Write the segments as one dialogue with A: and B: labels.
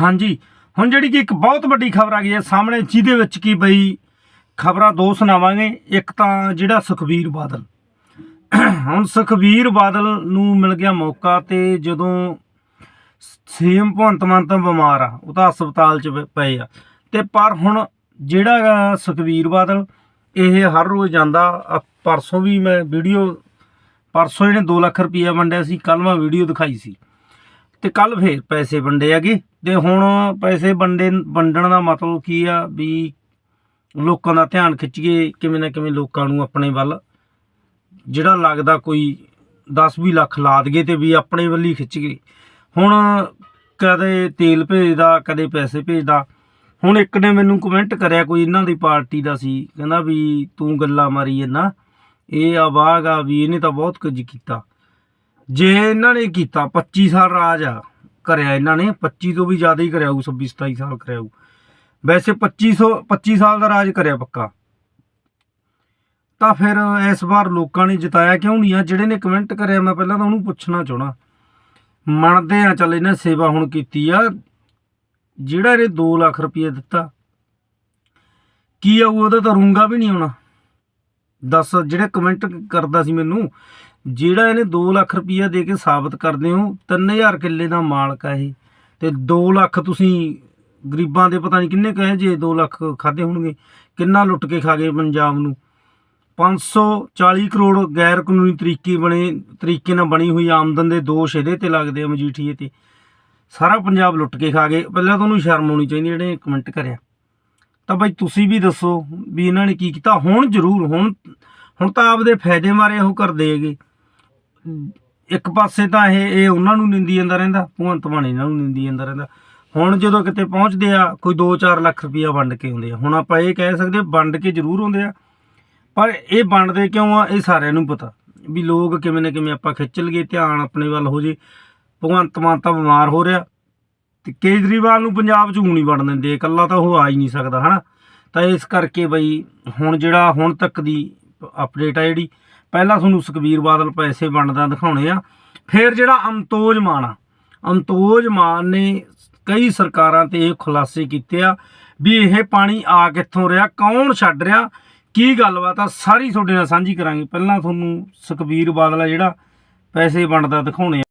A: ਹਾਂਜੀ, ਹੁਣ ਜਿਹੜੀ ਕਿ ਇੱਕ ਬਹੁਤ ਵੱਡੀ ਖਬਰ ਆ ਗਈ ਹੈ, ਸਾਹਮਣੇ ਜਿਹਦੇ ਵਿੱਚ ਕੀ ਬਈ ਖਬਰਾਂ ਦੋ ਸੁਣਾਵਾਂਗੇ, ਇੱਕ ਤਾਂ ਜਿਹੜਾ ਸੁਖਬੀਰ ਬਾਦਲ। ਹੁਣ ਸੁਖਬੀਰ ਬਾਦਲ ਨੂੰ ਮਿਲ ਗਿਆ ਮੌਕਾ ਤੇ ਜਦੋਂ ਸੀਐਮ ਭਗਵੰਤ ਮਾਨ ਤਾਂ ਬਿਮਾਰ ਆ, ਉਹ ਤਾਂ ਹਸਪਤਾਲ 'ਚ ਪਏ ਆ। ਤੇ ਪਰ ਹੁਣ ਜਿਹੜਾ ਗਾ ਸੁਖਬੀਰ ਬਾਦਲ, ਇਹ ਹਰ ਰੋਜ਼ ਜਾਂਦਾ ਆ ਪਰਸੋਂ ਵੀ ਮੈਂ ਵੀਡੀਓ, ਪਰਸੋਂ ਇਹਨੇ 2 ਲੱਖ ਰੁਪਈਆ ਵੰਡਿਆ ਸੀ ਕੱਲ ਮੈਂ ਵੀਡੀਓ ਦਿਖਾਈ ਸੀ। ਤੇ ਕੱਲ ਫੇਰ ਪੈਸੇ ਵੰਡੇ ਹੈਗੇ। ਤੇ ਹੁਣ ਪੈਸੇ ਵੰਡੇ, ਵੰਡਣ ਦਾ ਮਤਲਬ ਕੀ ਆ ਵੀ ਲੋਕਾਂ ਦਾ ਧਿਆਨ ਖਿੱਚੀਏ, ਕਿਵੇਂ ਨਾ ਕਿਵੇਂ ਲੋਕਾਂ ਨੂੰ ਆਪਣੇ ਵੱਲ ਜਿਹੜਾ ਲੱਗਦਾ ਕੋਈ 10-20 ਲੱਖ ਲਾ ਦਗੇ ਤੇ ਵੀ ਆਪਣੇ ਵੱਲ ਹੀ ਖਿੱਚ ਗਏ ਹੁਣ ਕਦੇ ਤੇਲ ਭੇਜਦਾ, ਕਦੇ ਪੈਸੇ ਭੇਜਦਾ। ਹੁਣ ਇੱਕ ਨੇ ਮੈਨੂੰ ਕਮੈਂਟ ਕਰਿਆ ਕੋਈ ਇਹਨਾਂ ਦੀ ਪਾਰਟੀ ਦਾ ਸੀ, ਕਹਿੰਦਾ ਵੀ ਤੂੰ ਗੱਲਾਂ ਮਾਰੀ ਇਹਨਾਂ ਇਹ ਆਵਾਗ ਆ ਵੀ ਇਹਨੇ ਤਾਂ ਬਹੁਤ ਕੁਝ ਕੀਤਾ। ਜੇ ਇਹਨਾਂ ਨੇ ਕੀਤਾ 25 ਸਾਲ ਰਾਜ ਆ, ਕਰਿਆ ਇਹਨਾਂ ਨੇ 25 ਤੋਂ ਵੀ ਜ਼ਿਆਦਾ ਹੀ ਕਰਿਆ ਹੋਊ 26 27 ਸਾਲ ਕਰਿਆ ਹੋਊ। ਵੈਸੇ 2500 25 ਸਾਲ ਦਾ ਰਾਜ ਕਰਿਆ ਪੱਕਾ। ਤਾਂ ਫਿਰ ਇਸ ਵਾਰ ਲੋਕਾਂ ਨੇ ਜਿਤਾਇਆ ਕਿਉਂ ਨਹੀਂ ਆ? ਜਿਹੜੇ ਨੇ ਕਮੈਂਟ ਕਰਿਆ, ਮੈਂ ਪਹਿਲਾਂ ਤਾਂ ਉਹਨੂੰ ਪੁੱਛਣਾ ਚਾਹਣਾ ਮੰਨਦੇ ਆ, ਚੱਲ ਇਹਨੇ ਸੇਵਾ ਹੁਣ ਕੀਤੀ ਆ। ਜਿਹੜਾ ਇਹਨੇ 2 ਲੱਖ ਰੁਪਏ ਦਿੱਤਾ, ਕੀ ਆਊ, ਉਹਦਾ ਤਾਂ ਰੂੰਗਾ ਵੀ ਨਹੀਂ ਆਉਣਾ। ਦੱਸ, ਜਿਹੜੇ ਕਮੈਂਟ ਕਰਦਾ ਸੀ ਮੈਨੂੰ ਜਿਹੜਾ ਇਹਨੇ 2 ਲੱਖ ਰੁਪਈਆ ਦੇ ਕੇ ਸਾਬਤ ਕਰਦੇ ਹੋ 3000 ਕਿੱਲੇ ਦਾ ਮਾਲਕ ਆ ਇਹ। ਤੇ 2 ਲੱਖ ਤੁਸੀਂ ਗਰੀਬਾਂ ਦੇ ਪਤਾ ਨਹੀਂ ਕਿੰਨੇ ਕਹੇ ਜੇ 2 ਲੱਖ ਖਾਦੇ ਹੋਣਗੇ। ਕਿੰਨਾ ਲੁੱਟ ਕੇ ਖਾ ਗਏ ਪੰਜਾਬ ਨੂੰ। 540 ਕਰੋੜ ਗੈਰ ਕਾਨੂੰਨੀ ਤਰੀਕੇ ਬਣੇ, ਤਰੀਕੇ ਨਾਲ ਬਣੀ ਹੋਈ ਆਮਦਨ ਦੇ ਦੋਸ਼ ਇਹਦੇ ਤੇ ਲੱਗਦੇ ਆ ਮਜੀਠੀਏ ਤੇ। ਸਾਰਾ ਪੰਜਾਬ ਲੁੱਟ ਕੇ ਖਾ ਗਏ। ਪਹਿਲਾਂ ਤੁਹਾਨੂੰ ਸ਼ਰਮ ਆਉਣੀ ਚਾਹੀਦੀ ਜਿਹੜੇ ਕਮੈਂਟ ਕਰਿਆ। ਤਾਂ ਬਾਈ ਤੁਸੀਂ ਵੀ ਦੱਸੋ ਵੀ ਇਹਨਾਂ ਨੇ ਕੀ ਕੀਤਾ। ਹੁਣ ਜ਼ਰੂਰ, ਹੁਣ ਹੁਣ ਤਾਂ ਆਪਦੇ ਫਾਇਦੇ ਮਾਰੇ ਉਹ ਕਰਦੇ ਹੈਗੇ। ਇੱਕ ਪਾਸੇ ਤਾਂ ਇਹ ਇਹ ਉਹਨਾਂ ਨੂੰ ਨਿੰਦੀ ਜਾਂਦਾ ਰਹਿੰਦਾ, ਭਗਵੰਤ ਮਾਨ ਇਹਨਾਂ ਨੂੰ ਨਿੰਦੀ ਜਾਂਦਾ ਰਹਿੰਦਾ। ਹੁਣ ਜਦੋਂ ਕਿਤੇ ਪਹੁੰਚਦੇ ਆ, ਕੋਈ 2-4 ਲੱਖ ਰੁਪਈਆ ਵੰਡ ਕੇ ਆਉਂਦੇ ਆ। ਹੁਣ ਆਪਾਂ ਇਹ ਕਹਿ ਸਕਦੇ ਵੰਡ ਕੇ ਜ਼ਰੂਰ ਆਉਂਦੇ ਆ। ਪਰ ਇਹ ਵੰਡਦੇ ਕਿਉਂ ਆ, ਇਹ ਸਾਰਿਆਂ ਨੂੰ ਪਤਾ। ਵੀ ਲੋਕ ਕਿਵੇਂ ਨਾ ਕਿਵੇਂ ਆਪਾਂ ਖਿੱਚ ਲਈਏ, ਧਿਆਨ ਆਪਣੇ ਵੱਲ ਹੋ ਜੇ। ਭਗਵੰਤ ਮਾਨ ਤਾਂ ਬਿਮਾਰ ਹੋ ਰਿਹਾ। ਤੇ ਕੇਜਰੀਵਾਲ ਨੂੰ ਪੰਜਾਬ 'ਚ ਊਂ ਨਹੀਂ ਵੜਨ ਦਿੰਦੇ, ਇਕੱਲਾ ਤਾਂ ਉਹ ਆ ਹੀ ਨਹੀਂ ਸਕਦਾ, ਹਨਾ? ਤਾਂ ਇਸ ਕਰਕੇ ਬਈ, ਹੁਣ ਜਿਹੜਾ ਹੁਣ ਤੱਕ ਦੀ ਅਪਡੇਟ ਆ ਜਿਹੜੀ ਪਹਿਲਾਂ ਤੁਹਾਨੂੰ ਸੁਖਬੀਰ ਬਾਦਲ ਪੈਸੇ ਵੰਡਦਾ ਦਿਖਾਉਣੇ ਆ। ਫਿਰ ਜਿਹੜਾ ਅਮਤੋਜ ਮਾਨ ਆ ਅਮਤੋਜ ਮਾਨ ਨੇ ਕਈ ਸਰਕਾਰਾਂ ਤੇ ਇਹ ਖੁਲਾਸੇ ਕੀਤੇ ਆ ਵੀ ਇਹ ਪਾਣੀ ਆ ਕਿੱਥੋਂ ਰਿਹਾ, ਕੌਣ ਛੱਡ ਰਿਹਾ, ਕੀ ਗੱਲਬਾਤ ਆ, ਸਾਰੀ ਤੁਹਾਡੇ ਨਾਲ ਸਾਂਝੀ ਕਰਾਂਗੇ। ਪਹਿਲਾਂ ਤੁਹਾਨੂੰ ਸੁਖਬੀਰ ਬਾਦਲ ਆ ਜਿਹੜਾ ਪੈਸੇ ਵੰਡਦਾ ਦਿਖਾਉਣੇ ਆ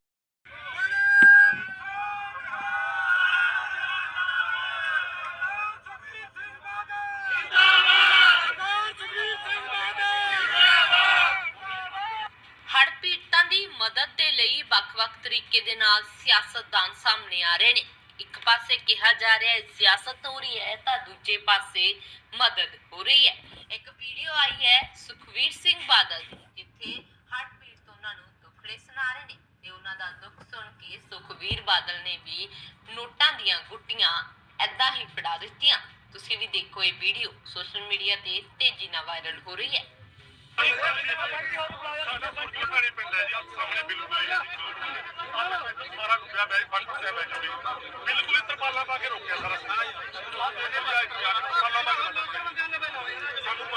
B: ਹੜ੍ਹ ਪੀੜਤਾਂ ਦੀ ਮਦਦ ਦੇ ਲਈ ਵੱਖ-ਵੱਖ ਤਰੀਕੇ ਦੇ ਨਾਲ ਸਿਆਸਤਦਾਨ ਸਾਹਮਣੇ ਆ ਰਹੇ ਨੇ। ਇੱਕ ਪਾਸੇ ਕਿਹਾ ਜਾ ਰਿਹਾ ਹੈ, ਸਿਆਸਤ ਹੋ ਰਹੀ ਹੈ, ਤਾਂ ਦੂਜੇ ਪਾਸੇ ਮਦਦ ਹੋ ਰਹੀ ਹੈ। ਇੱਕ ਵੀਡੀਓ ਆਈ ਹੈ ਸੁਖਵੀਰ ਸਿੰਘ ਬਾਦਲ ਦੀ, ਜਿੱਥੇ ਹੜ੍ਹ ਪੀੜਤ ਉਹਨਾਂ ਨੂੰ ਦੁੱਖੜੇ ਸੁਣਾ ਰਹੇ ਨੇ ਤੇ ਉਹਨਾਂ ਦਾ ਦੁੱਖ ਸੁਣ ਕੇ ਸੁਖਵੀਰ ਬਾਦਲ ਨੇ ਵੀ ਨੋਟਾਂ ਦੀਆਂ ਗੁੱਟੀਆਂ ਐਦਾਂ ਹੀ ਫੜਾ ਦਿੱਤੀਆਂ। ਤੁਸੀਂ ਵੀ ਦੇਖੋ ਇਹ ਵੀਡੀਓ, ਸੋਸ਼ਲ ਮੀਡੀਆ ਤੇ ਤੇਜ਼ੀ ਨਾਲ ਵਾਇਰਲ ਹੋ ਰਹੀ ਹੈ।
C: ਬਿਲਕੁਲ ਹੀ ਤਰਪਾਲਾਂ ਪਾ ਕੇ ਰੋਕਿਆ ਸਾਰਾ ਤਰਪਾਲਾਂ ਪਾ ਕੇ ਸਾਨੂੰ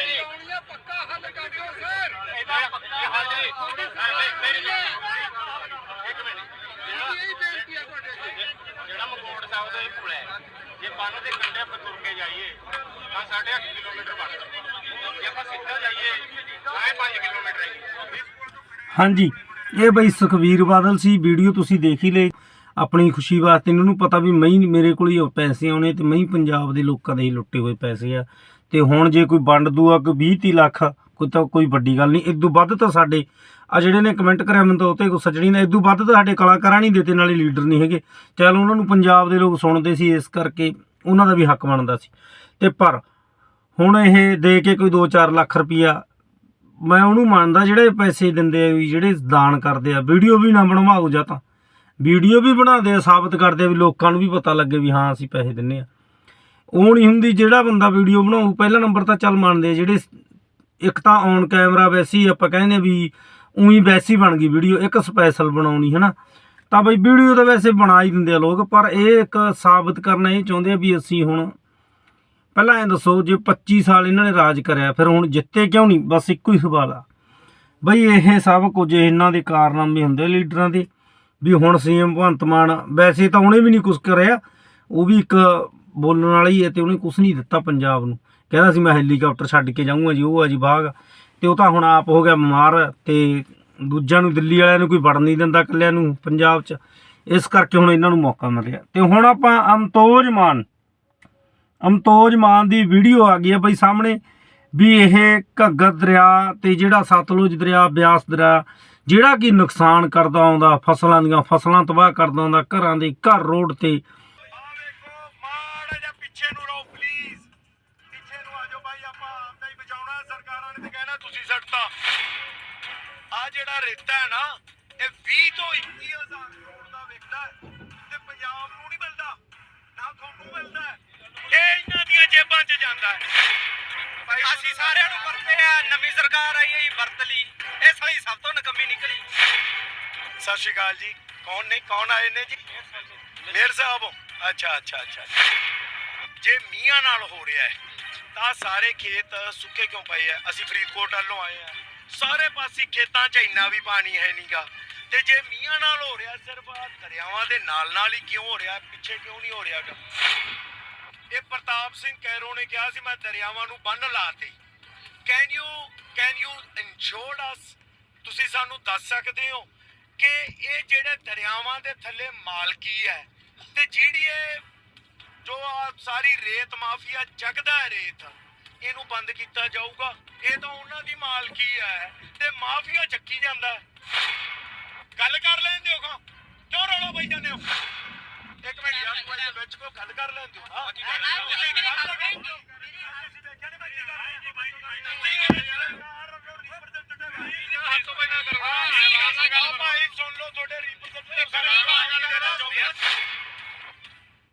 C: ਜੀ ਪੱਕਾ ਹੱਲ ਕਰ ਦਿਓ। ਸਰ ਇਹਦਾ ਪੱਕਾ ਹੱਲ ਮੇਰੀ ਇੱਕ ਮਿੰਟ ਇਹੀ ਬੇਨਤੀ ਹੈ ਤੁਹਾਡੇ ਅੱਗੇ ਜਿਹੜਾ ਮਕੋੜ ਦਾ ਇਹ ਪੁਲ ਹੈ। ਜੇ ਬੰਨ ਦੇ ਕੰਢੇ ਆਪਾਂ ਤੁਰ ਕੇ ਜਾਈਏ, ਤਾਂ 8.5 ਕਿਲੋਮੀਟਰ ਬਣਦਾ ਜੇ ਆਪਾਂ ਸਿੱਧਾ ਜਾਈਏ ਤਾਂ 5 ਕਿਲੋਮੀਟਰ ਹੈ
A: ਹਾਂਜੀ, ਇਹ ਬਈ ਸੁਖਵੀਰ ਬਾਦਲ ਸੀ, ਵੀਡੀਓ ਤੁਸੀਂ ਦੇਖ ਹੀ ਲਈ। ਆਪਣੀ ਖੁਸ਼ੀ ਵਾਸਤੇ ਇਹਨਾਂ ਨੂੰ ਪਤਾ ਵੀ ਮੈਂ ਮੇਰੇ ਕੋਲ ਹੀ ਪੈਸੇ ਆਉਣੇ ਤੇ ਮੈਂ ਪੰਜਾਬ ਦੇ ਲੋਕਾਂ ਦੇ ਹੀ ਲੁੱਟੇ ਹੋਏ ਪੈਸੇ ਆ। ਤੇ ਹੁਣ ਜੇ ਕੋਈ ਵੰਡ ਦੂਆ ਕੋਈ 20 30 ਲੱਖ, ਕੋਈ ਤਾਂ ਕੋਈ ਵੱਡੀ ਗੱਲ ਨਹੀਂ। ਇਦੋਂ ਵੱਧ ਤਾਂ ਸਾਡੇ ਆ ਜਿਹੜੇ ਨੇ ਕਮੈਂਟ ਕਰਿਆ, ਮੈਨੂੰ ਤਾਂ ਉਹ ਤੇ ਗੁੱਸਾ ਚੜੀ ਨਾ। ਇਦੋਂ ਵੱਧ ਤਾਂ ਸਾਡੇ ਕਲਾਕਾਰਾਂ ਨਹੀਂ ਦਿੱਤੇ, ਨਾਲੇ ਲੀਡਰ ਨਹੀਂ ਹੈਗੇ। ਚੱਲ ਉਹਨਾਂ ਨੂੰ ਪੰਜਾਬ ਦੇ ਲੋਕ ਸੁਣਦੇ ਸੀ, ਇਸ ਕਰਕੇ ਉਹਨਾਂ ਦਾ ਵੀ ਹੱਕ ਬਣਦਾ ਸੀ। ਤੇ ਪਰ ਹੁਣ ਇਹ ਦੇ ਕੇ ਕੋਈ 2-4 ਲੱਖ ਰੁਪਈਆ ਮੈਂ ਉਹਨੂੰ ਮੰਨਦਾ, ਜਿਹੜੇ ਪੈਸੇ ਦਿੰਦੇ ਆ, ਵੀ ਜਿਹੜੇ ਦਾਨ ਕਰਦੇ ਆ, ਵੀਡੀਓ ਵੀ ਨਾ ਬਣਵਾਓ ਜਾਂ ਤਾਂ। ਵੀਡੀਓ ਵੀ ਬਣਾਉਂਦੇ ਆ, ਸਾਬਤ ਕਰਦੇ ਆ, ਵੀ ਲੋਕਾਂ ਨੂੰ ਵੀ ਪਤਾ ਲੱਗੇ ਵੀ ਹਾਂ, ਅਸੀਂ ਪੈਸੇ ਦਿੰਨੇ ਆ। ਉਹ ਨਹੀਂ ਹੁੰਦੀ, ਜਿਹੜਾ ਬੰਦਾ ਵੀਡੀਓ ਬਣਾਉ ਪਹਿਲਾ ਨੰਬਰ ਤਾਂ ਚੱਲ ਮੰਨਦੇ ਆ, ਜਿਹੜੇ ਇੱਕ ਤਾਂ ਔਨ ਕੈਮਰਾ ਵੈਸੇ ਹੀ ਆਪਾਂ ਕਹਿੰਦੇ ਆ ਵੀ ਉਹੀ ਵੈਸੀ ਬਣ ਗਈ ਵੀਡੀਓ, ਇੱਕ ਸਪੈਸ਼ਲ ਬਣਾਉਣੀ ਹੈ ਨਾ ਤਾਂ ਬਈ ਵੀਡੀਓ ਤਾਂ ਵੈਸੇ ਬਣਾ ਹੀ ਦਿੰਦੇ ਆ ਲੋਕ, ਪਰ ਇਹ ਇੱਕ ਸਾਬਤ ਕਰਨਾ ਇਹ ਚਾਹੁੰਦੇ ਆ ਵੀ ਅਸੀਂ ਹੁਣ ਪਹਿਲਾਂ ਇਹ ਦੱਸੋ, ਜੇ 25 ਸਾਲ ਇਹਨਾਂ ਨੇ ਰਾਜ ਕਰਿਆ, ਫਿਰ ਹੁਣ ਜਿੱਤੇ ਕਿਉਂ ਨਹੀਂ? ਬਸ ਇੱਕੋ ਹੀ ਸਵਾਲ ਆ। ਬਈ ਇਹ ਸਭ ਕੁਝ ਇਹਨਾਂ ਦੇ ਕਾਰਨਾਮੇ ਹੁੰਦੇ ਲੀਡਰਾਂ ਦੇ, ਵੀ ਹੁਣ ਸੀਐਮ ਭਗਵੰਤ ਮਾਨ ਵੈਸੇ ਤਾਂ ਉਹਨੇ ਵੀ ਨਹੀਂ ਕੁਝ ਕਰਿਆ, ਉਹ ਵੀ ਇੱਕ ਬੋਲਣ ਵਾਲਾ ਹੀ ਹੈ ਤੇ ਉਹਨੇ ਕੁਝ ਨਹੀਂ ਦਿੱਤਾ ਪੰਜਾਬ ਨੂੰ। ਕਹਿੰਦਾ ਸੀ ਮੈਂ ਹੈਲੀਕਾਪਟਰ ਛੱਡ ਕੇ ਜਾਊਂਗਾ ਜੀ, ਉਹ ਆ ਜੀ, ਬਾਗ ਤੇ ਉਹ ਤਾਂ ਹੁਣ ਆਪ ਹੋ ਗਿਆ ਬਿਮਾਰ ਤੇ ਦੂਜਿਆਂ ਨੂੰ ਦਿੱਲੀ ਵਾਲਿਆਂ ਨੂੰ ਕੋਈ ਵੜ ਨਹੀਂ ਦਿੰਦਾ ਇਕੱਲਿਆਂ ਨੂੰ ਪੰਜਾਬ 'ਚ। ਇਸ ਕਰਕੇ ਹੁਣ ਇਹਨਾਂ ਨੂੰ ਮੌਕਾ ਮਿਲਿਆ। ਤੇ ਹੁਣ ਆਪਾਂ ਅਮਤੋਜ ਮਾਨ ਅਮਤੋਜ ਮਾਨ ਦੀ ਵੀਡੀਓ ਆ ਗਈ ਹੈ ਬਈ ਸਾਹਮਣੇ ਵੀ ਇਹ ਘੱਗਰ ਦਰਿਆ ਤੇ ਜਿਹੜਾ ਸਤਲੁਜ ਦਰਿਆ, ਬਿਆਸ ਦਰਿਆ, ਜਿਹੜਾ ਕਿ ਨੁਕਸਾਨ ਕਰਦਾ ਆਉਂਦਾ, ਫਸਲਾਂ ਦੀਆਂ ਫਸਲਾਂ ਤਬਾਹ ਕਰਦਾ ਆਉਂਦਾ, ਘਰਾਂ ਦੇ ਘਰ ਰੋਡ ਤੇ
C: ਜਿਹੜਾ ਰੇਤਾ ਹੈ ਨਾ, ਇਹ 20 ਤੋਂ 21000 ਕਰੋੜ ਦਾ ਵਿਕਦਾ ਤੇ ਪੰਜਾਬ ਨੂੰ ਨਹੀਂ ਮਿਲਦਾ, ਨਾ ਤੁਹਾਨੂੰ ਮਿਲਦਾ ਇਹ ਇਹਨਾਂ ਦੀਆਂ ਜੇਬਾਂ 'ਚ ਜਾਂਦਾ ਅਸੀਂ ਸਾਰਿਆਂ ਨੂੰ ਵਰਤੇ ਆ ਨਵੀਂ ਸਰਕਾਰ ਆਈ ਹੈ ਵਰਤ ਲਈ। ਇਹ ਸਾਲੀ ਸਭ ਤੋਂ ਨਕਮੀ ਨਿਕਲੀ। ਸਤਿ ਸ਼੍ਰੀ ਅਕਾਲ ਜੀ। ਕੌਣ ਨੇ ਕੌਣ ਆਏ ਨੇ ਜੀ? ਮੇਰ ਸਾਹਿਬ ਅੱਛਾ ਅੱਛਾ ਅੱਛਾ ਜੇ ਮੀਆਂ ਨਾਲ ਹੋ ਰਿਹਾ ਹੈ, ਤਾਂ ਸਾਰੇ ਖੇਤ ਸੁੱਕੇ ਕਿਉਂ ਪਏ ਆ ਅਸੀਂ ਫਰੀਦਕੋਟ ਵੱਲੋਂ ਆਏ ਆ ਸਾਰੇ ਪਾਸੇ ਖੇਤਾਂ 'ਚ ਇੰਨਾ ਵੀ ਪਾਣੀ ਹੈ ਨਹੀਂਗਾ ਤੇ ਜੇ ਮੀਆਂ ਨਾਲ ਹੋ ਰਿਹਾ ਸਿਰਫ ਦਰਿਆਵਾਂ ਦੇ ਨਾਲ ਨਾਲ ਹੀ ਕਿਉਂ ਹੋ ਰਿਹਾ, ਪਿੱਛੇ ਕਿਉਂ ਨਹੀਂ ਹੋ ਰਿਹਾ ਗਾ? ਇਹ ਪ੍ਰਤਾਪ ਸਿੰਘ ਕੈਰੋ ਨੇ ਕਿਹਾ ਸੀ, ਮੈਂ ਦਰਿਆਵਾਂ ਨੂੰ ਬੰਨ ਲਾਤੇ can you can you insure us ਤੁਸੀਂ ਸਾਨੂੰ ਦੱਸ ਸਕਦੇ ਹੋ ਕਿ ਇਹ ਜਿਹੜੇ ਦਰਿਆਵਾਂ ਦੇ ਥੱਲੇ ਮਾਲਕੀ ਹੈ ਤੇ ਜਿਹੜੀ ਇਹ, ਜੋ ਆ ਸਾਰੀ ਰੇਤ ਮਾਫੀਆ ਜਗਦਾ ਹੈ ਰੇਤ ਇਹਨੂੰ ਬੰਦ ਕੀਤਾ ਜਾਊਗਾ। ਇਹ ਤਾਂ ਉਹਨਾਂ ਦੀ ਮਾਲਕੀ ਹੈ। ਤੇ ਮਾਫੀਆ ਚੱਕੀ ਜਾਂਦਾ। ਗੱਲ ਕਰ ਲੈਂਦੇ ਹੋ ਕਿਉਂ ਰੌਲਾ ਪਈ ਜਾਂਦੇ ਹੋ? ਇੱਕ ਮਿੰਟ ਯਾਰ ਕੋਈ ਇਹਦੇ ਵਿੱਚ ਕੋਈ ਗੱਲ ਕਰ ਲੈਂਦੇ ਹੋ। ਕੀ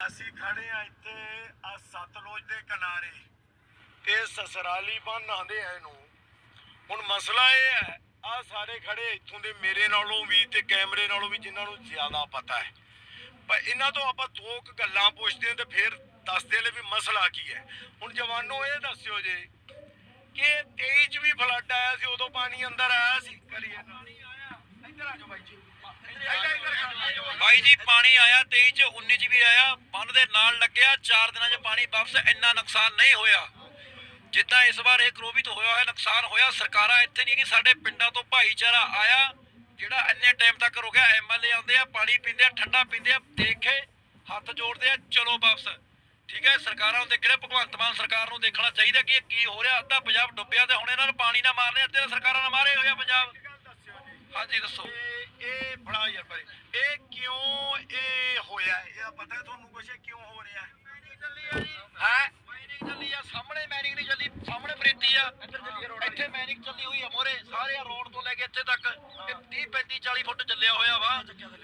C: ਅਸੀਂ ਖੜੇ ਆ ਇੱਥੇ ਆ ਸਤਲੁਜ ਦੇ ਕਿਨਾਰੇ। ਇਹ ਸਸਰਾਲੀ ਬੰਨ ਆਂਦੇ ਆ ਇਹਨੂੰ। ਹੁਣ ਮਸਲਾ ਇਹ ਹੈ ਆ ਸਾਰੇ ਖੜੇ ਇੱਥੋਂ ਦੇ ਮੇਰੇ ਨਾਲੋਂ ਵੀ ਤੇ ਕੈਮਰੇ ਨਾਲੋਂ ਵੀ ਜਿਨ੍ਹਾਂ ਨੂੰ ਜ਼ਿਆਦਾ ਪਤਾ ਹੈ। ਪਰ ਇਹਨਾਂ ਤੋਂ ਆਪਾਂ ਦੋ ਕੁ ਗੱਲਾਂ ਪੁੱਛਦੇ ਹਾਂ ਤੇ ਫਿਰ ਦੱਸਦੇ ਨੇ ਵੀ ਮਸਲਾ ਕੀ ਹੈ। ਹੁਣ ਜਵਾਨੋ ਇਹ ਦੱਸਿਓ ਜੇ ਕਿ 23 ਚ ਵੀ ਫਲੱਡ ਆਇਆ ਸੀ ਉਦੋਂ ਪਾਣੀ ਅੰਦਰ ਆਇਆ ਸੀ? ਕਰੀਏ ਪਾਣੀ ਆਇਆ। ਇੱਧਰ ਆ ਜਾਓ ਬਾਈ ਜੀ।
D: ਭਾਈ ਜੀ ਪਾਣੀ ਆਇਆ 23 ਚ 19 ਚ ਵੀ ਆਇਆ ਬੰਨ ਦੇ ਨਾਲ ਲੱਗਿਆ 4 ਦਿਨਾਂ ਚ ਪਾਣੀ ਵਾਪਸ ਇੰਨਾ ਨੁਕਸਾਨ ਨਹੀਂ ਹੋਇਆ। ਜਿੱਦਾਂ ਇਸ ਵਾਰ ਇਹ ਕਰੋਬਿਤ ਹੋਇਆ ਹੋਇਆ ਨੁਕਸਾਨ ਹੋਇਆ ਸਰਕਾਰਾਂ ਇੱਥੇ ਨਹੀਂ ਕਿ ਸਾਡੇ ਪਿੰਡਾਂ ਤੋਂ ਭਾਈਚਾਰਾ ਆਇਆ ਜਿਹੜਾ ਇੰਨੇ ਟਾਈਮ ਤੱਕ ਰੁਕਿਆ ਐਮਐਲਏ ਆਉਂਦੇ ਆ ਪਾਣੀ ਪੀਂਦੇ ਆ ਠੰਡਾ ਪੀਂਦੇ ਆ ਦੇਖੇ ਹੱਥ ਜੋੜਦੇ ਆ ਚਲੋ ਵਾਪਸ। ਠੀਕ ਹੈ ਸਰਕਾਰਾਂ ਨੂੰ ਦੇਖਣਾ ਭਗਵੰਤ ਮਾਨ ਸਰਕਾਰ ਨੂੰ ਦੇਖਣਾ ਚਾਹੀਦਾ ਕਿ ਇਹ ਕੀ ਹੋ ਰਿਹਾ ਅੱਧਾ ਪੰਜਾਬ ਡੁੱਬਿਆ ਤੇ ਹੁਣ ਇਹਨਾਂ ਨੂੰ ਪਾਣੀ ਨਾ ਮਾਰਨੇ ਅੱਧੇ ਤਾਂ ਸਰਕਾਰਾਂ ਨਾਲ ਮਾਰੇ ਹੋਇਆ ਪੰਜਾਬ। ਹਾਂਜੀ ਦੱਸੋ।
C: ਇਹ ਇਹ ਬੜਾ ਯਾਰ ਪਰ ਇਹ ਕਿਉਂ ਇਹ ਹੋਇਆ? ਇਹ ਪਤਾ ਤੁਹਾਨੂੰ ਕੁਛ ਇਹ ਕਿਉਂ ਹੋ ਰਿਹਾ ਹੈ
D: ਹੈ ਮੈਨਿੰਗ ਚੱਲੀ ਆ ਸਾਹਮਣੇ ਮੈਨਿੰਗ ਨਹੀਂ ਚੱਲੀ ਸਾਹਮਣੇ ਪ੍ਰੀਤੀ ਆ ਇੱਥੇ ਚੱਲੀ ਹੋਈ ਆ ਮੋਰੇ ਸਾਰੇ ਰੋਡ ਤੋਂ ਲੈ ਕੇ ਇੱਥੇ ਤੱਕ 30 35 40 ਫੁੱਟ ਚੱਲਿਆ ਹੋਇਆ ਵਾ।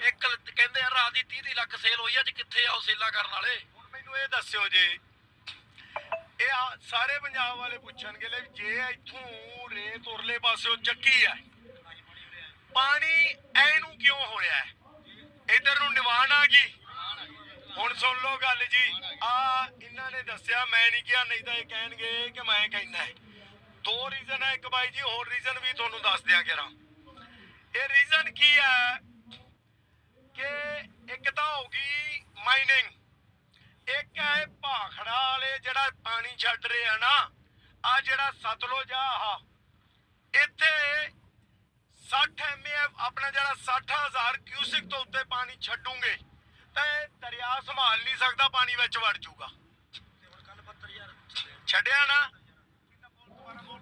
D: ਇੱਕ ਕਹਿੰਦੇ ਆ ਰਾਤ ਦੀ 30 ਦੀ ਲੱਖ ਸੇਲ ਹੋਈ ਅੱਜ ਕਿੱਥੇ ਆ ਉਹ ਸੇਲਾ ਕਰਨ ਵਾਲੇ?
C: ਹੁਣ ਮੈਨੂੰ ਇਹ ਦੱਸਿਓ ਜੇ, ਇਹ ਸਾਰੇ ਪੰਜਾਬ ਵਾਲੇ ਪੁੱਛਣਗੇ ਲੈ ਜੇ ਇੱਥੋਂ ਰੇਤ ਉਰਲੇ ਪਾਸਿਓਂ ਚੱਕੀ ਹੈ ਪਾਣੀ ਐਨੂੰ ਕਿਉਂ ਹੋਇਆ ਇਧਰ ਨੂੰ ਨਿਵਾਣ ਆ ਗਈ। ਹੁਣ ਸੁਣ ਲਓ ਗੱਲ ਜੀ, ਆ ਇਹਨਾਂ ਨੇ ਦੱਸਿਆ, ਮੈਂ ਨਹੀਂ ਕਿਹਾ, ਨਹੀਂ ਤਾਂ ਇਹ ਕਹਿਣਗੇ ਕਿ ਮੈਂ ਕਹਿੰਦਾ ਦੋ ਰੀਜ਼ਨ ਹੈ ਇੱਕ ਬਾਈ ਜੀ ਹੋਰ ਰੀਜ਼ਨ ਵੀ ਤੁਹਾਨੂੰ ਦੱਸ ਦਿਆਂ ਕਰਾਂ। ਇਹ ਰੀਜ਼ਨ ਕੀ ਹੈ ਕਿ ਇੱਕ ਤਾਂ ਹੋ ਗਈ ਮਾਈਨਿੰਗ ਇੱਕ ਹੈ ਭਾਖੜਾ ਵਾਲੇ ਜਿਹੜਾ ਪਾਣੀ ਛੱਡ ਰਹੇ ਆ ਨਾ ਆ ਜਿਹੜਾ ਸਤਲੁਜ ਆ ਆਹ ਇੱਥੇ 60 ਐਮਏ ਆਪਣਾ ਜਿਹੜਾ 60000 ਕਿਊਸਿਕ ਤੋਂ ਉੱਤੇ ਪਾਣੀ ਛੱਡੂਗੇ ਤੇ ਇਹ ਦਰਿਆ ਸੰਭਾਲ ਨਹੀਂ ਸਕਦਾ ਪਾਣੀ ਵਿੱਚ ਵੜ ਜਾਊਗਾ। ਛੱਡਿਆ ਨਾ?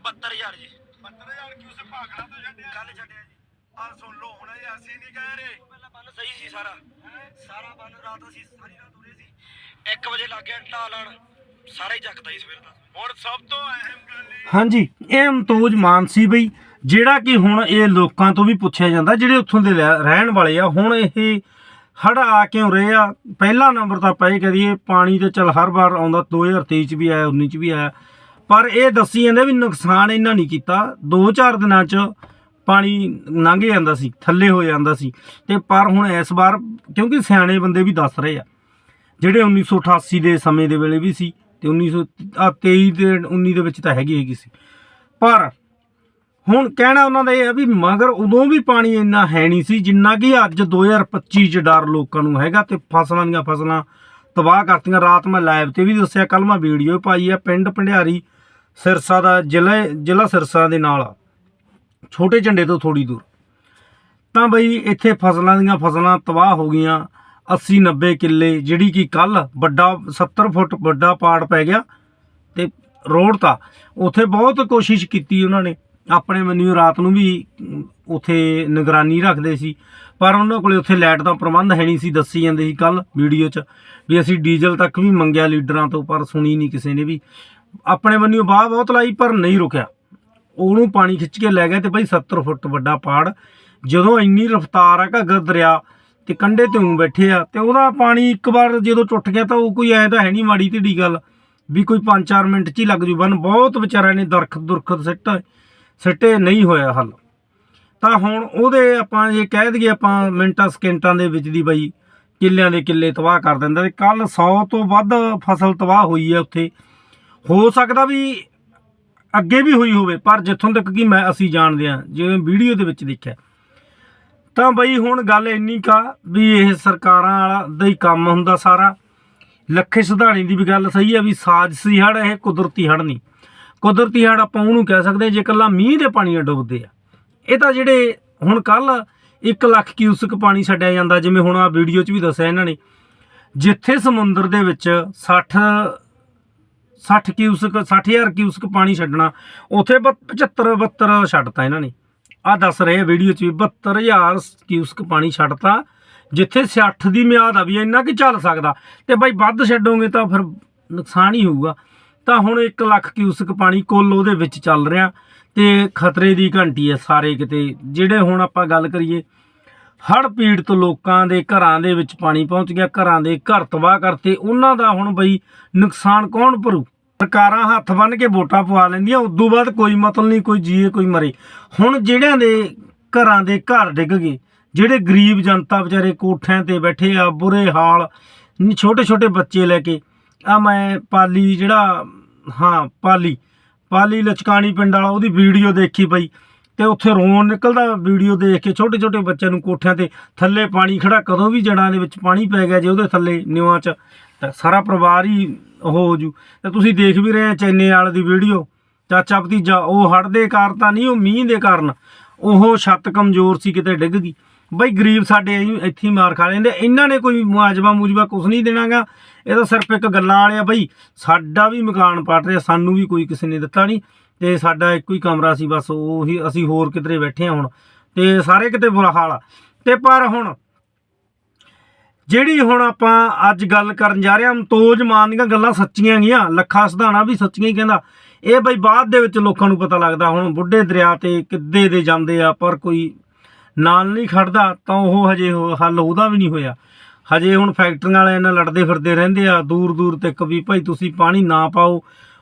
D: 72000 ਜੀ।
C: 72000 ਕਿਊਸਿਕ ਭਾਖੜਾ ਤੋਂ ਛੱਡਿਆ? ਕੱਲ ਛੱਡਿਆ ਜੀ। ਆ ਸੁਣ ਲਓ ਹੁਣ ਇਹ ਅਸੀਂ ਨਹੀਂ ਕਹਿ ਰਹੇ।
D: ਪਹਿਲਾਂ ਬੰਨ ਸਹੀ ਸੀ ਸਾਰਾ। ਸਾਰਾ ਬੰਨ ਰਾਤ ਅਸੀਂ ਸਾਰੀ ਰਾਤ ਉਰੇ ਸੀ। 1 ਵਜੇ ਲੱਗ ਗਿਆ ਢਾਲਣ ਸਾਰਾ ਹੀ ਜਗਦਾ ਸੀ ਸਵੇਰ ਦਾ।
C: ਹੁਣ ਸਭ ਤੋਂ ਅਹਿਮ ਗੱਲ ਇਹ
A: ਹਾਂਜੀ ਇਹ ਅਮਤੋਜ ਮਾਨ ਸੀ ਬਈ ਜਿਹੜਾ ਕਿ ਹੁਣ ਇਹ ਲੋਕਾਂ ਤੋਂ ਵੀ ਪੁੱਛਿਆ ਜਾਂਦਾ ਜਿਹੜੇ ਉੱਥੋਂ ਦੇ ਰਹਿਣ ਵਾਲੇ ਆ ਹੁਣ ਇਹ ਹੜ ਆ ਕਿਉਂ ਰਹੇ ਆ? ਪਹਿਲਾ ਨੰਬਰ ਤਾਂ ਪਏ ਕਰੀਏ ਪਾਣੀ ਤੇ ਚੱਲ ਹਰ ਵਾਰ ਆਉਂਦਾ 2023 ਚ ਵੀ ਆਇਆ 19 ਚ ਵੀ ਆਇਆ। ਪਰ ਇਹ ਦੱਸੀ ਜਾਂਦੇ ਵੀ ਨੁਕਸਾਨ ਇੰਨਾ ਨਹੀਂ ਕੀਤਾ। 2-4 ਦਿਨਾਂ ਚ ਪਾਣੀ ਲੰਘ ਜਾਂਦਾ ਸੀ, ਥੱਲੇ ਹੋ ਜਾਂਦਾ ਸੀ। ਤੇ ਪਰ ਹੁਣ ਇਸ ਵਾਰ ਕਿਉਂਕਿ ਸਿਆਣੇ ਬੰਦੇ ਵੀ ਦੱਸ ਰਹੇ ਆ, ਜਿਹੜੇ 1988 ਦੇ ਸਮੇਂ ਦੇ ਵੇਲੇ ਵੀ ਸੀ ਤੇ 1900 ਆ 23 ਤੇ 19 ਦੇ ਵਿੱਚ ਤਾਂ ਹੈਗੀ ਹੈਗੀ ਸੀ। ਪਰ ਹੁਣ ਕਹਿਣਾ ਉਹਨਾਂ ਦਾ ਇਹ ਹੈ ਵੀ ਮਗਰ ਉਦੋਂ ਵੀ ਪਾਣੀ ਇੰਨਾ ਹੈ ਨਹੀਂ ਸੀ, ਜਿੰਨਾ ਕਿ ਅੱਜ 2025 ਚ ਡਰ ਲੋਕਾਂ ਨੂੰ ਹੈਗਾ ਤੇ ਫਸਲਾਂ ਦੀਆਂ ਫਸਲਾਂ ਤਬਾਹ ਕਰਤੀਆਂ। ਰਾਤ ਮੈਂ ਲਾਈਵ ਤੇ ਵੀ ਦੱਸਿਆ ਕੱਲ ਮੈਂ ਵੀਡੀਓ ਪਾਈ ਆ, ਪਿੰਡ ਭੰਡਿਆਰੀ ਸਿਰਸਾ ਦਾ ਜ਼ਿਲ੍ਹਾ ਜ਼ਿਲ੍ਹਾ ਸਿਰਸਾ ਦੇ ਨਾਲ ਆ। ਛੋਟੇ ਝੰਡੇ ਤੋਂ ਥੋੜੀ ਦੂਰ। ਤਾਂ ਬਈ ਇੱਥੇ ਫਸਲਾਂ ਦੀਆਂ ਫਸਲਾਂ ਤਬਾਹ ਹੋ ਗਈਆਂ 80 90 ਕਿੱਲੇ ਜਿਹੜੀ ਕਿ ਕੱਲ ਵੱਡਾ 70 ਫੁੱਟ ਵੱਡਾ ਪਾੜ ਪੈ ਗਿਆ ਤੇ ਰੋਡ ਤਾਂ ਉੱਥੇ ਬਹੁਤ ਕੋਸ਼ਿਸ਼ ਕੀਤੀ ਉਹਨਾਂ ਨੇ। ਆਪਣੇ ਮੈਨੂੰ ਰਾਤ ਨੂੰ ਵੀ ਅਮ, ਉੱਥੇ ਨਿਗਰਾਨੀ ਰੱਖਦੇ ਸੀ ਪਰ ਉਹਨਾਂ ਕੋਲੇ ਉੱਥੇ ਲਾਈਟ ਦਾ ਪ੍ਰਬੰਧ ਹੈ ਨਹੀਂ ਸੀ ਦੱਸੀ ਜਾਂਦੇ ਸੀ ਕੱਲ ਵੀਡੀਓ 'ਚ ਵੀ ਅਸੀਂ ਡੀਜ਼ਲ ਤੱਕ ਵੀ ਮੰਗਿਆ ਲੀਡਰਾਂ ਤੋਂ ਪਰ ਸੁਣੀ ਨਹੀਂ ਕਿਸੇ ਨੇ ਵੀ। ਆਪਣੇ ਬੰਨਿਓ ਬਾਹ ਬਹੁਤ ਲਾਈ, ਪਰ ਨਹੀਂ ਰੁਕਿਆ। ਉਹਨੂੰ ਪਾਣੀ ਖਿੱਚ ਕੇ ਲੈ ਗਿਆ ਤੇ ਭਾਈ 70 ਫੁੱਟ ਵੱਡਾ ਪਾੜ ਜਦੋਂ ਇੰਨੀ ਰਫ਼ਤਾਰ ਆ ਘੱਗਰ ਦਰਿਆ ਤੇ ਕੰਢੇ ਤੇ ਉਂ ਬੈਠੇ ਆ ਤੇ ਉਹਦਾ ਪਾਣੀ ਇੱਕ ਵਾਰ ਜਦੋਂ ਟੁੱਟ ਗਿਆ ਤਾਂ ਉਹ ਕੋਈ ਐ ਤਾਂ ਹੈ ਨਹੀਂ ਮਾੜੀ ਢੀਡੀ ਗੱਲ ਵੀ ਕੋਈ 5-4 ਮਿੰਟ 'ਚ ਹੀ ਲੱਗ ਜੂ। ਬੰਨ ਬਹੁਤ ਵਿਚਾਰਿਆਂ ਨੇ ਦਰਖਤ ਦੁਰਖਤ ਸਿੱਟ, ਸਿੱਟੇ, ਨਹੀਂ ਹੋਇਆ ਹੱਲ। ਤਾਂ ਹੁਣ ਉਹਦੇ ਆਪਾਂ ਜੇ ਕਹਿ ਦਈਏ ਆਪਾਂ ਮਿੰਟਾਂ ਸਕਿੰਟਾਂ ਦੇ ਵਿੱਚ ਦੀ ਬਈ ਕਿੱਲਿਆਂ ਦੇ ਕਿੱਲੇ ਤਬਾਹ ਕਰ ਦਿੰਦਾ ਤੇ ਕੱਲ 100 ਤੋਂ ਵੱਧ ਫਸਲ ਤਬਾਹ ਹੋਈ ਹੈ ਉੱਥੇ। ਹੋ ਸਕਦਾ ਵੀ ਅੱਗੇ ਵੀ ਹੋਈ ਹੋਵੇ, ਪਰ ਜਿੱਥੋਂ ਤੱਕ ਕਿ ਮੈਂ ਅਸੀਂ ਜਾਣਦੇ ਹਾਂ, ਜਿਵੇਂ ਵੀਡੀਓ ਦੇ ਵਿੱਚ ਦੇਖਿਆ। ਤਾਂ ਬਈ ਹੁਣ ਗੱਲ ਇੰਨੀ ਕਾ ਵੀ ਇਹ ਸਰਕਾਰਾਂ ਵਾਲਾ ਦਾ ਹੀ ਕੰਮ ਹੁੰਦਾ ਸਾਰਾ। ਲੱਖੇ ਸੁਧਾਣੀ ਦੀ ਵੀ ਗੱਲ ਸਹੀ ਹੈ ਵੀ ਸਾਜ਼ਸੀ ਹੜ ਇਹ ਕੁਦਰਤੀ ਹੜ ਨਹੀਂ। ਕੁਦਰਤੀ ਹੜ ਆਪਾਂ ਉਹਨੂੰ ਕਹਿ ਸਕਦੇ ਜੇ ਕੱਲਾ ਮੀਂਹ ਦੇ ਪਾਣੀ ਡੁੱਬਦੇ ਆ। ਇਹ ਤਾਂ ਜਿਹੜੇ ਹੁਣ ਕੱਲ 1 ਲੱਖ ਕਿਊਸਕ ਪਾਣੀ ਛੱਡਿਆ ਜਾਂਦਾ, ਜਿਵੇਂ ਹੁਣ ਆ ਵੀਡੀਓ 'ਚ ਵੀ ਦੱਸਿਆ ਇਹਨਾਂ ਨੇ। ਜਿੱਥੇ ਸਮੁੰਦਰ ਦੇ ਵਿੱਚ 60 60 ਕਿਊਸਕ 60000 ਕਿਊਸਕ ਪਾਣੀ ਛੱਡਣਾ। ਉਥੇ 75 72 ਛੱਡਤਾ ਇਹਨਾਂ ਨੇ। ਆ ਦੱਸ ਰਹੇ ਵੀਡੀਓ 'ਚ ਵੀ 72000 ਕਿਊਸਕ ਪਾਣੀ ਛੱਡਤਾ, ਜਿੱਥੇ 60 ਦੀ ਮਿਆਦ ਆ ਵੀ ਇੰਨਾ ਕਿ ਚੱਲ ਸਕਦਾ। ਤੇ ਬਾਈ ਵੱਧ ਛੱਡੋਗੇ ਤਾਂ ਫਿਰ ਨੁਕਸਾਨ ਹੀ ਹੋਊਗਾ। ਤਾਂ ਹੁਣ 1 ਲੱਖ ਕਿਊਸਕ ਪਾਣੀ ਕੁੱਲ ਉਹਦੇ ਵਿੱਚ ਚੱਲ ਰਿਹਾ। ਤੇ ਖਤਰੇ ਦੀ ਘੰਟੀ ਹੈ ਸਾਰੇ ਕਿਤੇ। ਜਿਹੜੇ ਹੁਣ ਆਪਾਂ ਗੱਲ ਕਰੀਏ ਹੜ੍ਹ ਪੀੜਤ ਲੋਕਾਂ ਦੇ ਘਰਾਂ ਦੇ ਵਿੱਚ ਪਾਣੀ ਪਹੁੰਚ ਗਿਆ, ਘਰਾਂ ਦੇ ਘਰ ਤਬਾਹ ਕਰਤੇ। ਉਹਨਾਂ ਦਾ ਹੁਣ ਬਈ ਨੁਕਸਾਨ ਕੌਣ ਭਰੂ? ਸਰਕਾਰਾਂ ਹੱਥ ਬੰਨ ਕੇ ਵੋਟਾਂ ਪਵਾ ਲੈਂਦੀਆਂ, ਉਦੋਂ ਬਾਅਦ ਕੋਈ ਮਤਲਬ ਨਹੀਂ, ਕੋਈ ਜੀਏ, ਕੋਈ ਮਰੇ। ਹੁਣ ਜਿਹੜਿਆਂ ਦੇ ਘਰਾਂ ਦੇ ਘਰ ਡਿੱਗ ਗਏ, ਜਿਹੜੇ ਗਰੀਬ ਜਨਤਾ ਵਿਚਾਰੇ ਕੋਠਿਆਂ ਤੇ ਬੈਠੇ ਆ, ਬੁਰੇ ਹਾਲ ਛੋਟੇ ਛੋਟੇ ਬੱਚੇ ਲੈ ਕੇ ਆ ਮੈਂ ਪਾਲੀ ਜਿਹੜਾ, ਹਾਂ, ਪਾਲੀ ਪਾਲੀ ਲਚਕਾਣੀ ਪਿੰਡ ਵਾਲਾ, ਉਹਦੀ ਵੀਡੀਓ ਦੇਖੀ ਬਈ। ਤੇ ਉੱਥੇ ਰੋਣ ਨਿਕਲਦਾ ਵੀਡੀਓ ਦੇਖ ਕੇ ਛੋਟੇ ਛੋਟੇ ਬੱਚਿਆਂ ਨੂੰ ਕੋਠਿਆਂ ਤੇ ਥੱਲੇ ਪਾਣੀ ਖੜਾ, ਕਦੋਂ ਵੀ ਜੜਾਂ ਦੇ ਵਿੱਚ ਪਾਣੀ ਪੈ ਗਿਆ ਜੇ ਉਹਦੇ ਥੱਲੇ ਨਿਵਾਂ 'ਚ, ਤਾਂ ਸਾਰਾ ਪਰਿਵਾਰ ਹੀ ਉਹ ਹੋ ਜੂ। ਤੇ ਤੁਸੀਂ ਦੇਖ ਵੀ ਰਹੇ ਆ ਚੈਨੇ ਵਾਲੇ ਦੀ ਵੀਡੀਓ, ਚਾਚਾ ਭਤੀਜਾ, ਉਹ ਹੜ੍ਹ ਦੇ ਕਾਰਨ ਤਾਂ ਨਹੀਂ, ਉਹ ਮੀਂਹ ਦੇ ਕਾਰਨ, ਉਹ ਛੱਤ ਕਮਜ਼ੋਰ ਸੀ, ਕਿਤੇ ਡਿੱਗ ਗਈ। ਬਈ ਗਰੀਬ ਸਾਡੇ ਇੱਥੇ ਹੀ ਮਾਰ ਖਾ ਲੈਂਦੇ, ਇਹਨਾਂ ਨੇ ਕੋਈ ਮੁਆਵਜ਼ਾ ਮੂਜਬਾ ਕੁਝ ਨਹੀਂ ਦੇਣਾਗਾ। ਇਹ ਤਾਂ ਸਿਰਫ ਇੱਕ ਗੱਲਾਂ ਵਾਲਿਆ ਬਈ, ਸਾਡਾ ਵੀ ਮਕਾਨ ਪਟ ਰਿਹਾ, ਸਾਨੂੰ ਵੀ ਕੋਈ ਕਿਸੇ ਨੇ ਦਿੱਤਾ ਨਹੀਂ। ਤੇ ਸਾਡਾ ਇੱਕੋ ਹੀ ਕਮਰਾ ਸੀ, ਬਸ ਉਹੀ ਅਸੀਂ ਹੋਰ ਕਿਧਰੇ ਬੈਠੇ ਹਾਂ ਹੁਣ, ਤੇ ਸਾਰੇ ਕਿਤੇ ਬੁਰਾ ਹਾਲ ਆ। ਤੇ ਪਰ ਹੁਣ ਜਿਹੜੀ ਹੁਣ ਆਪਾਂ ਅੱਜ ਗੱਲ ਕਰਨ ਜਾ ਰਹੇ ਹਾਂ, ਮਤੋਜ ਮਾਨ ਦੀਆਂ ਗੱਲਾਂ ਸੱਚੀਆਂ ਗੀਆਂ ਲੱਖਾ ਸਿਧਾਣਾ ਵੀ ਸੱਚੀਆਂ ਹੀ ਕਹਿੰਦਾ। ਇਹ ਬਈ ਬਾਅਦ ਦੇ ਵਿੱਚ ਲੋਕਾਂ ਨੂੰ ਪਤਾ ਲੱਗਦਾ, ਹੁਣ ਬੁੱਢੇ ਦਰਿਆ ਤੇ ਕਿੱਦੇ ਦੇ ਜਾਂਦੇ ਆ, ਪਰ ਕੋਈ ਨਾਲ ਨਹੀਂ ਖੜਦਾ, ਤਾਂ ਉਹ ਹਜੇ ਉਹ ਹੱਲ ਉਹਦਾ ਵੀ ਨਹੀਂ ਹੋਇਆ। ਹਜੇ ਹੁਣ ਫੈਕਟਰੀਆਂ ਵਾਲਿਆਂ ਨਾਲ ਲੜਦੇ ਫਿਰਦੇ ਰਹਿੰਦੇ ਆ ਦੂਰ ਦੂਰ ਤੱਕ ਵੀ, ਭਾਈ ਤੁਸੀਂ ਪਾਣੀ ਨਾ ਪਾਓ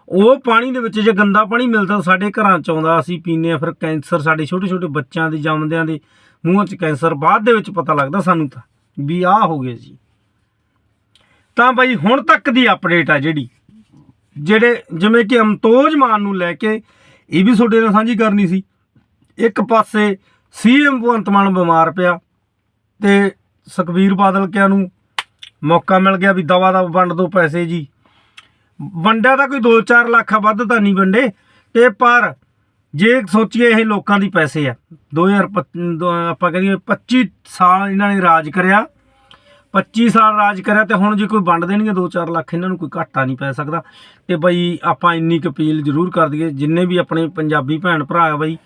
A: ਉਹ ਪਾਣੀ ਦੇ ਵਿੱਚ ਜੇ ਗੰਦਾ ਪਾਣੀ ਮਿਲਦਾ ਸਾਡੇ ਘਰਾਂ ਚ ਆਉਂਦਾ, ਅਸੀਂ ਪੀਂਦੇ ਆ ਫਿਰ ਕੈਂਸਰ ਸਾਡੇ ਛੋਟੇ ਛੋਟੇ ਬੱਚਿਆਂ ਦੇ, ਜੰਮਦਿਆਂ ਦੇ ਮੂੰਹਾਂ 'ਚ ਕੈਂਸਰ ਬਾਅਦ ਦੇ ਵਿੱਚ ਪਤਾ ਲੱਗਦਾ ਸਾਨੂੰ ਤਾਂ, ਵੀ ਆਹ ਹੋ ਗਿਆ ਜੀ। ਤਾਂ ਭਾਈ ਹੁਣ ਤੱਕ ਦੀ ਅਪਡੇਟ ਆ ਜਿਹੜੀ, ਜਿਹੜੇ ਜਿਵੇਂ ਕਿ ਅਮਤੋਜ ਮਾਨ ਨੂੰ ਲੈ ਕੇ ਇਹ ਵੀ ਤੁਹਾਡੇ ਨਾਲ ਸਾਂਝੀ ਕਰਨੀ ਸੀ। ਇੱਕ ਪਾਸੇ ਸੀਐਮ ਭਗਵੰਤ ਮਾਨ ਬਿਮਾਰ ਪਿਆ ਤੇ ਸੁਖਬੀਰ ਬਾਦਲ ਕਿਆਂ ਨੂੰ ਮੌਕਾ ਮਿਲ ਗਿਆ ਵੀ ਦਵਾ ਦਾ ਵੰਡ ਦੋ ਪੈਸੇ ਜੀ। ਵੰਡਿਆ ਤਾਂ ਕੋਈ 2-4 ਲੱਖ ਵੱਧ ਤਾਂ ਨਹੀਂ ਵੰਡੇ। ਤੇ ਪਰ ਜੇ ਸੋਚੀਏ ਇਹ ਲੋਕਾਂ ਦੀ ਪੈਸੇ ਆ 2025 ਦੋ- ਆਪਾਂ ਕਹੀਏ 25 ਸਾਲ ਇਹਨਾਂ ਨੇ ਰਾਜ ਕਰਿਆ। 25 ਸਾਲ ਰਾਜ ਕਰਿਆ ਤੇ ਹੁਣ ਜੇ ਕੋਈ ਵੰਡ ਦੇਣਗੇ 2-4 ਲੱਖ ਇਹਨਾਂ ਨੂੰ ਕੋਈ ਘਾਟਾ ਨਹੀਂ ਪੈ ਸਕਦਾ। ਤੇ ਬਈ ਆਪਾਂ ਇੰਨੀ ਕੁ ਅਪੀਲ ਜ਼ਰੂਰ ਕਰ ਦਈਏ, ਜਿੰਨੇ ਵੀ ਆਪਣੇ ਪੰਜਾਬੀ ਭੈਣ ਭਰਾ ਆ ਬਈ,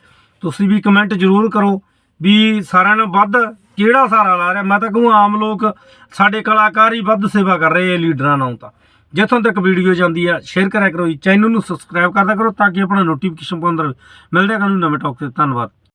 A: ਤੁਸੀਂ ਵੀ ਕਮੈਂਟ ਜ਼ਰੂਰ ਕਰੋ ਵੀ ਸਾਰਿਆਂ ਨੂੰ ਵੱਧ ਕਿਹੜਾ ਸਾਰਾ ਲਾ ਰਿਹਾ। ਮੈਂ ਤਾਂ ਕਹੂੰ ਆਮ ਲੋਕ ਸਾਡੇ ਕਲਾਕਾਰ ਹੀ ਵੱਧ ਸੇਵਾ ਕਰ ਰਹੇ ਲੀਡਰਾਂ ਨਾਲੋਂ ਤਾਂ। ਜੇ ਤੁਹਾਨੂੰ ਤੱਕ ਵੀਡੀਓ ਜਾਂਦੀ ਆ ਸ਼ੇਅਰ ਕਰਿਆ ਕਰੋ ਜੀ। ਚੈਨਲ ਨੂੰ ਸਬਸਕ੍ਰਾਈਬ ਕਰਦਾ ਕਰੋ ਤਾਂ ਕਿ ਆਪਣਾ ਨੋਟੀਫਿਕੇਸ਼ਨ ਪਾਉਂਦਾ ਰਹੇ ਮਿਲਦੇ ਹਾਂ ਕੱਲ੍ਹ ਨੂੰ ਨਵੇਂ ਟੌਕ ਤੇ। ਧੰਨਵਾਦ।